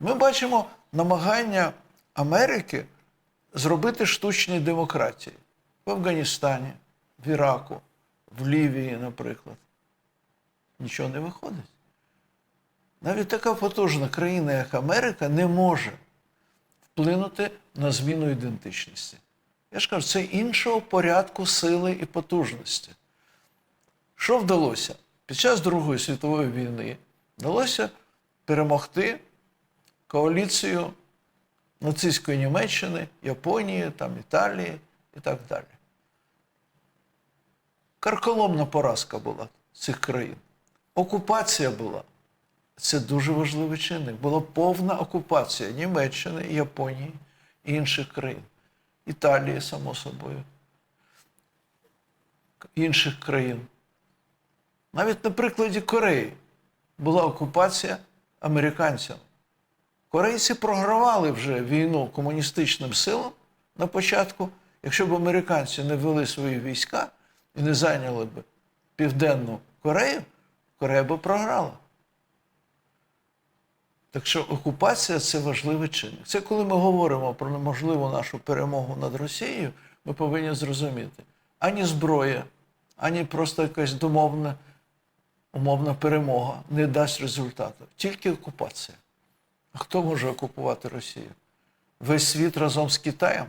Ми бачимо намагання Америки зробити штучні демократії в Афганістані, в Іраку, в Лівії, наприклад. Нічого не виходить. Навіть така потужна країна, як Америка, не може вплинути на зміну ідентичності. Я ж кажу, це іншого порядку сили і потужності. Що вдалося? Під час Другої світової війни вдалося перемогти коаліцію нацистської Німеччини, Японії, там, Італії і так далі. Карколомна поразка була цих країн. Окупація була. Це дуже важливий чинник. Була повна окупація Німеччини, Японії і інших країн. Італії, само собою, інших країн. Навіть на прикладі Кореї була окупація американцями. Корейці програвали вже війну комуністичним силам на початку. Якщо б американці не ввели свої війська і не зайняли б Південну Корею, Корея би програла. Так що окупація це важливий чинник. Це коли ми говоримо про неможливу нашу перемогу над Росією, ми повинні зрозуміти, ані зброя, ані просто якась домовна, умовна перемога не дасть результату. Тільки окупація. А хто може окупувати Росію? Весь світ разом з Китаєм?